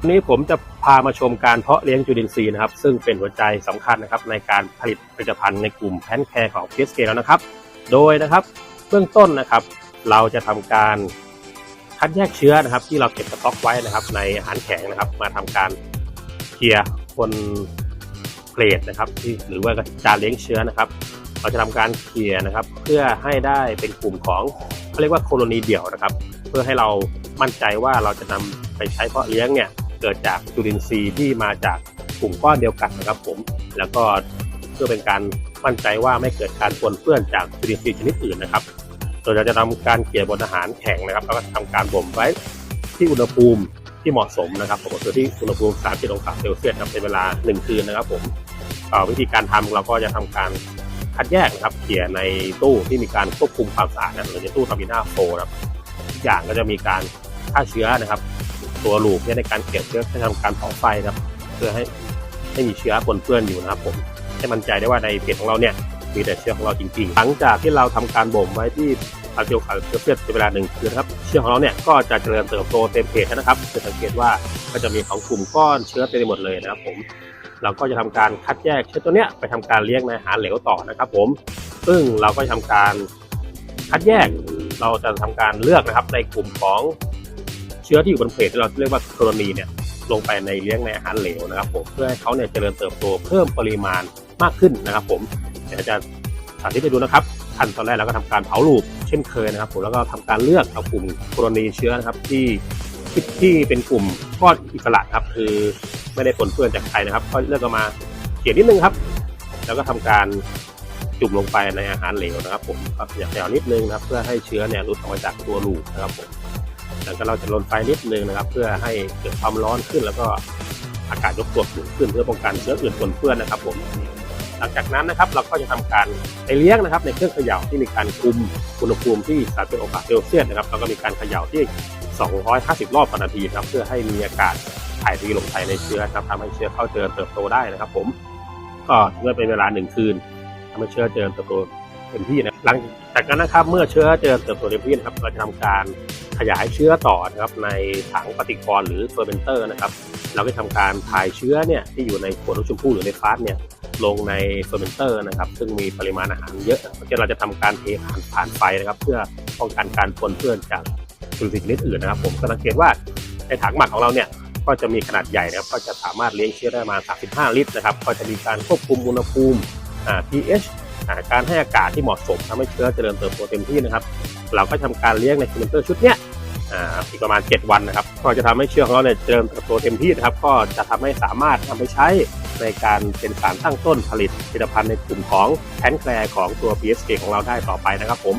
วันนี้ผมจะพามาชมการเพาะเลี้ยงจุลินทรีย์นะครับ ซึ่งเป็นหัวใจสำคัญนะครับในการผลิตผลิตภัณฑ์ในกลุ่มแพนแคร์ของ PSK แล้วนะครับ โดยนะครับเบื้องต้นนะครับ เราจะทำการคัดแยกเชื้อนะครับ ที่เราเก็บสต็อกไว้นะครับ ในอาหารแข็งนะครับ มาทำการเคลียร์บนเพลทนะครับ ที่หรือว่าจานเลี้ยงเชื้อนะครับ เราจะทำการเคลียร์นะครับ เพื่อให้ได้เป็นกลุ่มของเขาเรียกว่าโคโลนีเดี่ยวนะครับ เพื่อให้เรามั่นใจว่าเราจะนำไปใช้เพาะเลี้ยงเนี่ย เกิดจากจุลินทรีย์ที่มาจากกลุ่มก้อนเดียวกันนะครับผม แล้วก็เพื่อเป็นการมั่นใจว่าไม่เกิดการปนเปื้อนจากจุลินทรีย์ชนิดอื่นนะครับ โดยเราจะทำการเกลี่ยบนอาหารแข็งนะครับแล้วก็ทำการบ่มไว้ที่อุณหภูมิที่เหมาะสมนะครับผมก็คือที่อุณหภูมิ 30 องศาเซลเซียสครับเป็นเวลา 1 คืนนะครับผมวิธีการทำเราก็จะทำการคัดแยกนะครับเกลี่ยในตู้ที่มีการควบคุมความสะอาดนะหรือในตู้ทามิน่าโฟนะครับทุกอย่างก็จะมีการฆ่าเชื้อนะครับ ตัวลูกเนี่ยในการเก็บเชื้อจะทำการเผาไฟนะครับเพื่อให้ให้มีเชื้อปนเปื้อนอยู่นะครับผมให้มั่นใจได้ว่าในเพจของเราเนี่ยมีแต่เชื้อของเราจริงๆ หลังจากที่เราทำการบ่มไว้ที่อาเซียลเชื้อเป็นเวลาหนึ่งคืนครับเชื้อของเราเนี่ยก็จะเจริญเติบโตเต็มเพจนะครับจะสังเกตว่าก็จะมีของกลุ่มก้อนเชื้อเต็มไปหมดเลยนะครับผมเราก็จะทำการคัดแยกเชื้อตัวเนี้ยไปทำการเลี้ยงในอาหารเหลวต่อนะครับ ผม ซึ่งเราก็จะทำการคัดแยกเราจะทำการเลือกนะครับในกลุ่มของ เชื้อที่อยู่บนเพจที่เราเรียกว่าโคลนีเนี่ยลงไปในเลี้ยงในอาหารเหลวนะครับผมเพื่อให้เขาเนี่ยเจริญเติบโตเพิ่มปริมาณมากขึ้นนะครับ ผมเดี๋ยวจะสาธิตให้ดูนะครับขั้นตอนแรกเราก็ทำการเผาลูกเช่นเคยนะครับ ผมแล้วก็ทำการเลือกเอากลุ่มโคลนีเชื้อนะครับที่ที่ที่เป็นกลุ่มก้อนอิสระครับ คือไม่ได้ปนเปื้อนจากใครนะครับก็เลือกเอามาเขียนนิดนึงครับ แล้วก็ทำการจุ่มลงไปในอาหารเหลวนะครับ ผมก็ขยับแถวนิดนึงนะครับ เพื่อให้เชื้อเนี่ยหลุดออกมาจากตัวลูกนะครับผม หลังจากเราจะลนไฟนิดนึงนะครับ เพื่อให้เกิดความร้อนขึ้น แล้วก็อากาศยกตัวสูงขึ้นเพื่อป้องกันเชื้ออื่นปนเปื้อนนะครับ ผม หลังจากนั้นนะครับ เราก็จะทำการไปเลี้ยงนะครับ ในเครื่องเขย่าที่มีการคุมอุณหภูมิที่30องศาเซลเซียสนะครับแล้วก็มีการเขย่าที่ 250 รอบต่อนาทีครับเพื่อให้มีอากาศถ่ายเทลงไปในเชื้อนะครับทำให้เชื้อเข้าเจริญเติบโตได้นะครับ ผม ก็เมื่อเป็นเวลาหนึ่งคืนทำให้เชื้อเจริญเติบโต เต็มที่นะหลังจากนั้นนะครับเมื่อเชื้อเจริญเติบโตเต็มที่นะครับเราจะทำการขยายเชื้อต่อนะครับในถังปฏิกรณ์หรือเฟอร์เมนเตอร์นะครับ เราก็ทำการถ่ายเชื้อเนี่ยที่อยู่ในขวดลูกชมพู่หรือในฟาสเนี่ยลงในเฟอร์เมนเตอร์นะครับ ซึ่งมีปริมาณอาหารเยอะเพราะฉะนั้นเราจะทำการเทผ่านผ่านไฟนะครับ เพื่อป้องกันการปนเปื้อนจากจุลินทรีย์ชนิดอื่นนะครับ ผมก็สังเกตว่าในถังหมักของเราเนี่ยก็จะมีขนาดใหญ่นะครับ ก็จะสามารถเลี้ยงเชื้อได้มา 35 ลิตรนะครับ ก็จะมีการควบคุมอุณหภูมิ pH การให้อากาศที่เหมาะสมทำให้เชื้อเจริญเติบโตเต็มที่นะครับ เราก็ทำการเลี้ยงในเฟอร์เลนเตอร์ชุดเนี้ยอ่าอีกประมาณ 7 วันนะครับ ก็จะทำให้เชื้อของเราเนี่ยเจริญเติบโตเต็มที่นะครับ ก็จะทำให้สามารถนำไปใช้ในการเป็นสารตั้งต้นผลิตผลิตภัณฑ์ในกลุ่มของแพนแคลร์ของตัว PSK ของเราได้ต่อไปนะครับผม